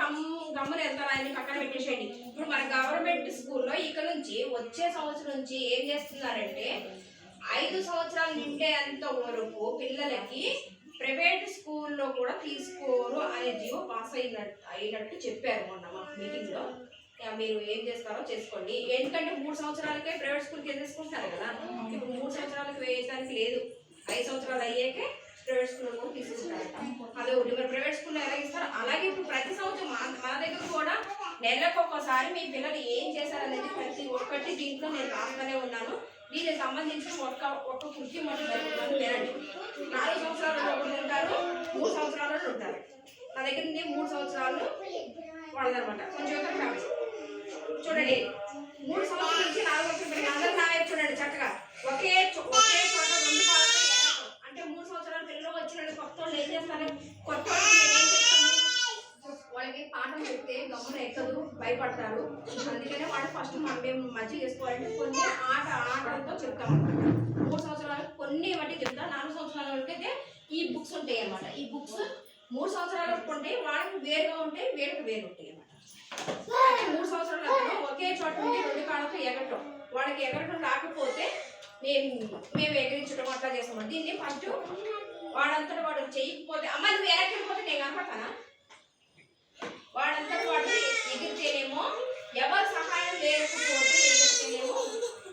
Come గమ్మున వెళ్తారు ఆయన్ని పక్కన పెట్టేసేయండి. ఇప్పుడు మన గవర్నమెంట్ స్కూల్లో ఇక నుంచి వచ్చే సంవత్సరం నుంచి ఏం చేస్తున్నారంటే ఐదు సంవత్సరాలు నిండేంత వరకు పిల్లలకి ప్రైవేట్ స్కూల్లో కూడా తీసుకోరు అనే జీవో పాస్ అయినట్టు అయినట్టు చెప్పారు మొన్న మా మీటింగ్లో మీరు ఏం చేస్తారో చేసుకోండి. ఎందుకంటే మూడు సంవత్సరాలకే ప్రైవేట్ స్కూల్కి వేసేసుకుంటారు కదా. ఇప్పుడు మూడు సంవత్సరాలకు వేయడానికి లేదు. ఐదు సంవత్సరాలు అయ్యాకే ప్రైవేట్ స్కూల్లో తీసుకుంటారట. అదే మరి ప్రైవేట్ స్కూల్లో ఎలా ఇస్తారు? అలాగే ఇప్పుడు ప్రతి సంవత్సరం మన దగ్గర కూడా నెలకు ఒక్కసారి మీ పిల్లలు ఏం చేశారనేది ప్రతి ఒక్కటి దీంట్లో నేను రాస్తూనే ఉన్నాను. దీనికి సంబంధించిన ఒక్క ఒక్క కుర్చీ మొదటి నాలుగు సంవత్సరాలు ఒకరు ఉంటారు మూడు సంవత్సరాలు ఉంటారు. నా దగ్గర నుండి మూడు సంవత్సరాలు వాళ్ళదనమాట కొంచెం చూడండి మూడు సంవత్సరాల నుంచి నాలుగు సంవత్సరాలు అందరూ నా వైపు చూడండి చక్కగా ఒకే చో- ఒకే చోట రెండు పాలతో ఎగరటం. అంటే మూడు సంవత్సరాల పిల్లలు వచ్చిన కొత్త వాళ్ళు ఏం చేస్తారు కొత్త వాళ్ళు మేము ఏం చేస్తాము వాళ్ళకి పాఠం చెప్తే గమ్మున ఎక్కదు భయపడతారు. అందుకనే వాళ్ళు ఫస్ట్ మనం మేము మంచిగా చేసుకోవాలంటే కొన్ని ఆట ఆటలతో చెప్తాం మూడు సంవత్సరాలకు కొన్ని బట్టి చెప్తా నాలుగు సంవత్సరాల వరకు అయితే ఈ బుక్స్ ఉంటాయి అన్నమాట. ఈ బుక్స్ మూడు సంవత్సరాలకు ఉంటాయి వాళ్ళకి వేరుగా ఉంటాయి వేడికి వేరు ఉంటాయి అన్నమాట. మూడు సంవత్సరాల ఒకే చోట ఉండి రెండు కాళ్ళకు ఎగటం వాడికి ఎగరటం రాకపోతే మేము మేము ఎగిరించడం అట్లా చేస్తాం దీన్ని ఫస్ట్ వాడంతటా వాడు చేయకపోతే అమ్మ నువ్వు ఎగరకపోతే నేను కనపడతానా? వాడంతటా వాడు ఎగిరితేనేమో ఎవరు సహాయం లేకపోతే ఎగిరితేనేమో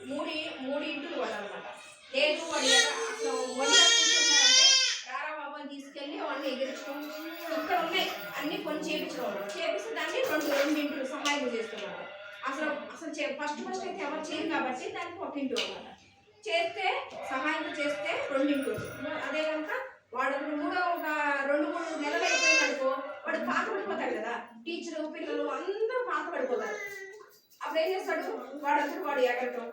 మూడి మూడు ఇంటులు వాడనమాట. లేదు వాడు అసలు ఒంటరి కూర్చున్నారంటే రారా తీసుకెళ్ళి వాడిని ఎగిరించడం ఇక్కడ ఉన్నాయి అన్ని కొన్ని చేయించడం చేపిస్తే దాన్ని రెండు రెండు ఇంటులు సహాయం చేస్తున్నారు అసలు అసలు ఫస్ట్ ఫస్ట్ అయితే ఎవరు చేయరు కాబట్టి దానికి ఒక ఇంటు అనమాట చేస్తే సహాయం చేస్తే రెండింటి అదే కనుక వాడు మూడో ఒక రెండు మూడు నెలలు అయిపోయింది అనుకో వాడు పాత టీచరు పిల్లలు అందరూ పాత పడిపోతారు. అప్పుడు ఏం చేస్తాడు? వాడంతా వాడు ఎగరటం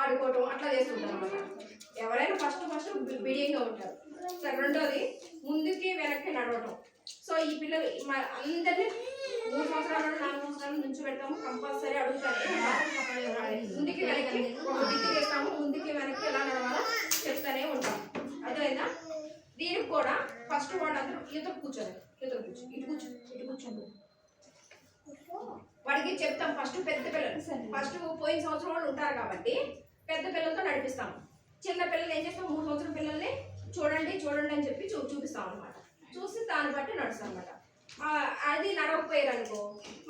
ఆడుకోవటం అట్లా చేస్తుంటారు అనమాట ఎవరైనా ఫస్ట్ ఫస్ట్ బిడియంగా ఉంటారు. సరే రెండోది ముందుకి వెనక్కి నడవటం. సో ఈ పిల్లలు మా అందరినీ మూడు సంవత్సరాలు నాలుగు సంవత్సరాలు నుంచి పెడతాము కంపల్సరీ అడుగుతారు. ముందుకి వెనక్కి ఒక దిక్కు చేస్తాము ముందుకి వెనక్కి ఎలా నడవాలో చెప్తానే ఉంటాం. అర్థమైందా? దీనికి కూడా ఫస్ట్ వాళ్ళందరూ ఈతకు కూర్చోరు ఈతకు కూర్చో ఇటు వాడికి చెప్తాం ఫస్ట్ పెద్ద పిల్లలు. ఫస్ట్ పోయిన సంవత్సరం వాళ్ళు ఉంటారు కాబట్టి పెద్ద పిల్లలతో నడిపిస్తాం చిన్న పిల్లలు ఏం చేస్తాం? మూడు సంవత్సరం పిల్లల్ని చూడండి చూడండి అని చెప్పి చూ చూపిస్తాం అనమాట చూసి దాన్ని బట్టి నడుస్తాం అనమాట అది నడవకపోయారు అనుకో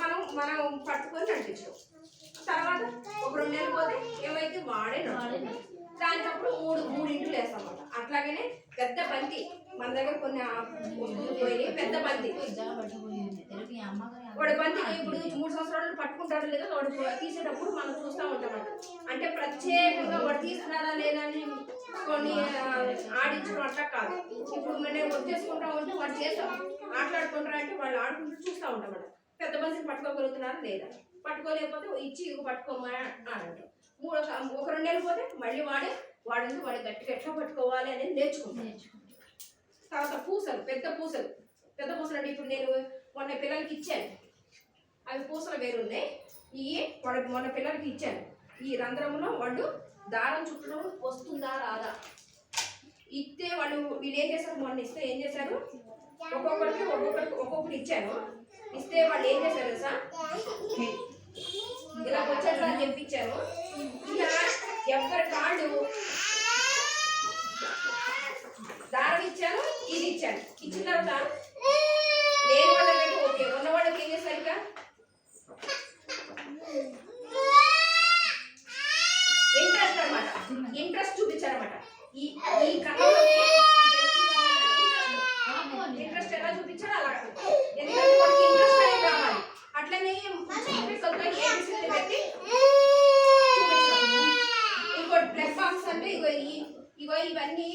మనం మనం పట్టుకొని నడిపించాం తర్వాత ఒక రెండు నెలలు పోతే ఏమైతే వాడే దానికప్పుడు మూడు మూడు ఇంట్లు వేస్తాం అనమాట అట్లాగనే పెద్ద బంతి మన దగ్గర కొన్ని పోయి వస్తువులు పెద్ద బంతి. వాడు బంతి ఇప్పుడు మూడు సంవత్సరాలు పట్టుకుంటాడో లేదో వాడు తీసేటప్పుడు మనం చూస్తూ ఉంటాం అంటే ప్రత్యేకంగా వాడు తీసుకున్నాడా లేదా అని కొన్ని ఆడించడం అట్లా కాదు. ఇప్పుడు నేను వచ్చేసుకుంటా ఉంటే వాడు చేస్తాం ఆటలాడుకుంటారా అంటే వాళ్ళు ఆడుకుంటూ చూస్తూ ఉంటాం అన్నమాట. పెద్ద బంతిని పట్టుకోగలుగుతున్నారా లేదా? పట్టుకోలేకపోతే ఇచ్చి పట్టుకోమని అంటాం మూడు ఒక- నెలలు పోతే మళ్ళీ వాడే వాడిని వాడు గట్టిగా ఎట్లా పట్టుకోవాలి అనేది నేర్చుకుంటాం తర్వాత పూసలు పెద్ద పూసలు. పెద్ద పూసలు అంటే ఇప్పుడు నేను మొన్న పిల్లలకి ఇచ్చాను. అవి పూసలు వేరున్నాయి ఇవి వాడికి మొన్న పిల్లలకి ఇచ్చాను. ఈ రంధ్రంలో వాళ్ళు దారం చుట్టడం వస్తుందా రాదా? ఇస్తే వాళ్ళు వీళ్ళు ఏం చేశారు? మొన్న ఇస్తే ఏం చేశారు? ఒక్కొక్కరికి ఒక్కొక్కరికి ఒక్కొక్కటి ఇచ్చాను. ఇస్తే వాళ్ళు ఏం చేశారు సార్ ఇలా వచ్చేట్లా అని చెప్పించాను ఇక ఎవరి కాళ్ళు దారం ఇచ్చాను ఇది ఇచ్చాను ఇచ్చిన తర్వాత లేని వాళ్ళకంటే ఓకే ఉన్న వాళ్ళకి ఏం చేశారు ఇక ఇంట్రెస్ట్ అన్నమాట ఇంట్రెస్ట్ చూపించారన్నమాట ఈ ఈ కథలో ఇంట్రెస్ట్ ఎలా చూపించారో అలా ఎందుకంటే వాళ్ళకి ఇంట్రెస్ట్ అనేది రావాలి అట్లనే చూపించడంతో ఏబిసిడి పెట్టి చూపించడం ఇంకోటి బ్లడ్ బాక్స్ అంటే ఇగో ఇవన్నీ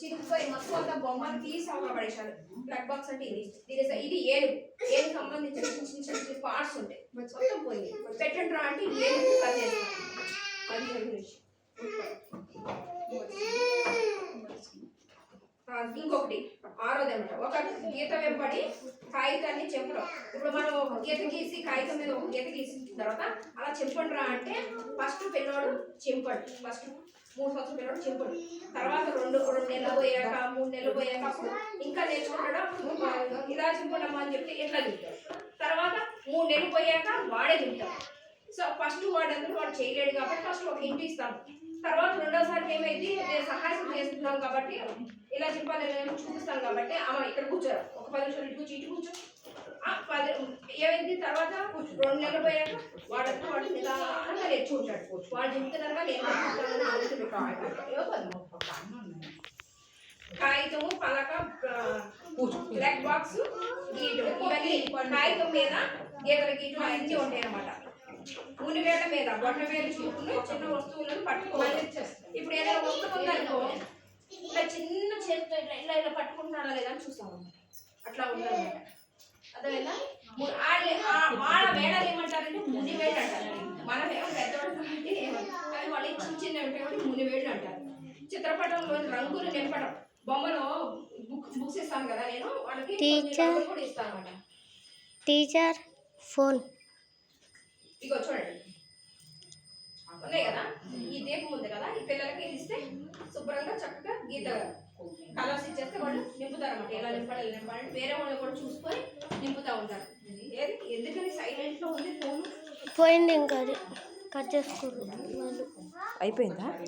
చిరిగిపోయి మొత్తం అంతా బొమ్మలు తీసి అవతల పడేశారు. బ్లడ్ బాక్స్ అంటే ఇది. దీని ఇది ఏడు. ఏడు సంబంధించిన చిన్న చిన్న చిన్న చిన్న పార్ట్స్ ఉంటాయి. మొత్తం పోయింది పెట్టండి రా అంటే ఏడు. కట్ చేస్తాం అది జరిగిన ఇంకొకటి. ఆరోది అనమాట ఒక గీత వెంబడి కాగితాన్ని చెంపడం ఇప్పుడు మనం ఒక గీత గీసి కాగితం మీద ఒక గీత గీసిన తర్వాత అలా చెప్పండి రా అంటే ఫస్ట్ పిల్లోడు చెంపడు. ఫస్ట్ మూడు సంవత్సరం పిల్లవాడు చెంపడు. తర్వాత రెండు రెండు నెలలు పోయాక మూడు నెలలు పోయాక అప్పుడు ఇంకా నేర్చుకుంటాడు? ఇలా చెంపడమ్మా అని చెప్తే ఎట్లా చెప్తాడు మూడు నెలలు పోయాక వాడే తింటాడు. సో ఫస్ట్ వాడు అందరూ వాడు చేయలేడు కాబట్టి ఫస్ట్ ఒక ఇంటి ఇస్తాను. తర్వాత రెండోసారి ఏమైంది? నేను సహాయం చేస్తున్నాం కాబట్టి ఇలా చెప్పాలి నేను చూపిస్తాను కాబట్టి ఆమె ఇక్కడ కూర్చోరు ఒక పది నిమిషాలు ఇటు కూర్చో ఇటు కూర్చో. ఆ, పది ఏమైంది? తర్వాత రెండు నెలలు పోయాక వాడంతా వాడు నిదానంగా నేర్చుకుంటాడు వాడు చెప్తున్నారుగా నేను నేర్చుకుంటానని ఆలోచన కాగితము పలక బ్లాక్ బాక్స్ గీటు ఇవన్నీ. కాగితం మీద గీతల గీటు అన్నీ ఉంటాయి అన్నమాట ఉనివేల మీద బొట్ట వేలు చూపులు చిన్న వస్తువులను పట్టుకోవాలి ఇప్పుడు ఏదైనా వస్తువు ఉందనుకో ఇలా చిన్న చేతితో ఇట్లా ఇలా ఇలా పట్టుకుంటున్నాడా లేదా అని చూస్తాం. అట్లా ఉందన్నమాట. అదేనా వాళ్ళ వాళ్ళ వేళలు ఏమంటారంటే ముని వేళ్ళు అంటారు. మనం ఏమో పెద్దవాళ్ళు ఏమంటారు కానీ వాళ్ళు చిన్న చిన్న ఉంటాయి ముని వేళ్ళు అంటారు. చిత్రపటంలో రంగులు నింపడం. బొమ్మలు బుక్ బుక్స్ ఇస్తాను కదా నేను. వాళ్ళకి కూడా ఇస్తాను అనమాట టీచర్ ఫోన్. ఇగో చూడండి. ఉన్నాయి కదా? ఈ దీపం ఉంది కదా? ఈ పిల్లలకి ఇది ఇస్తే శుభ్రంగా చక్కగా గీత కలర్స్ ఇచ్చేస్తే వాళ్ళు నింపుతారు అన్నమాట. ఎలా నింపాలి ఎలా నింపాలి వేరే వాళ్ళు కూడా చూసుకొని నింపుతా ఉంటారు. ఏది? ఎందుకని సైలెంట్లో ఉంది ఫోన్ పోయింది ఇంకా అది. కట్ చేసుకోరు అయిపోయిందా?